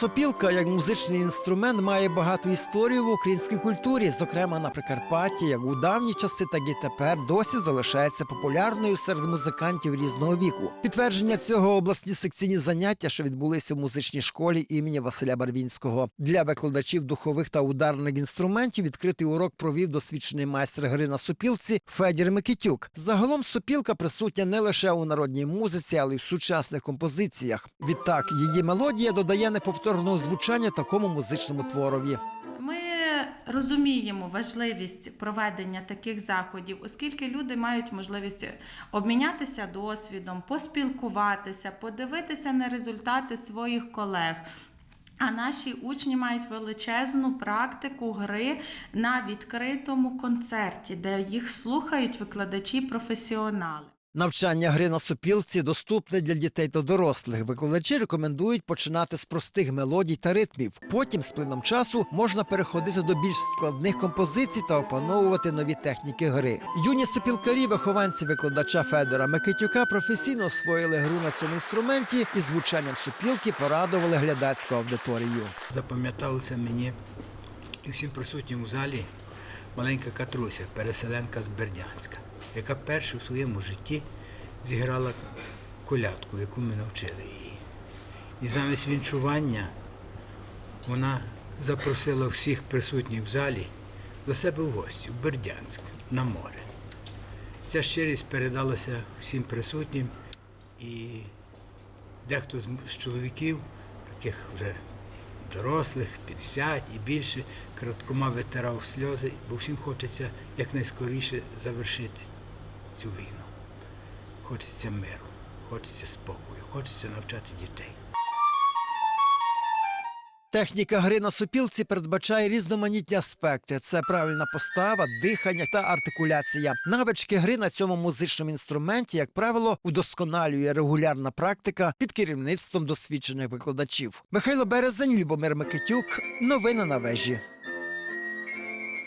Сопілка як музичний інструмент має багату історію в українській культурі, зокрема на Прикарпатті, як у давні часи, так і тепер досі залишається популярною серед музикантів різного віку. Підтвердження цього обласні секційні заняття, що відбулися в музичній школі імені Василя Барвінського. Для викладачів духових та ударних інструментів відкритий урок провів досвідчений майстер гри на сопілці Федір Микитюк. Загалом сопілка присутня не лише у народній музиці, але й в сучасних композиціях. Відтак її мелодія додає неповторного звучання такому музичному творові. Ми розуміємо важливість проведення таких заходів, оскільки люди мають можливість обмінятися досвідом, поспілкуватися, подивитися на результати своїх колег. А наші учні мають величезну практику гри на відкритому концерті, де їх слухають викладачі-професіонали. Навчання гри на сопілці доступне для дітей та дорослих. Викладачі рекомендують починати з простих мелодій та ритмів. Потім, з плином часу, можна переходити до більш складних композицій та опановувати нові техніки гри. Юні сопілкарі, вихованці викладача Федора Микитюка, професійно освоїли гру на цьому інструменті і звучанням сопілки порадували глядацьку аудиторію. Запам'яталося мені і всім присутнім у залі маленька Катруся, переселенка з Бердянська, яка перша в своєму житті зіграла колядку, яку ми навчили її. І замість вінчування вона запросила всіх присутніх в залі до себе в гості, в Бердянськ, на море. Ця щирість передалася всім присутнім, і дехто з чоловіків, таких вже дорослих, 50 і більше, краткома витирав сльози, бо всім хочеться якнайскоріше завершити цю війну. Хочеться миру, хочеться спокою, хочеться навчати дітей. Техніка гри на супілці передбачає різноманітні аспекти: це правильна постава, дихання та артикуляція. Навички гри на цьому музичному інструменті, як правило, удосконалює регулярна практика під керівництвом досвідчених викладачів. Михайло Березень, Любомир Микитюк. Новини на вежі.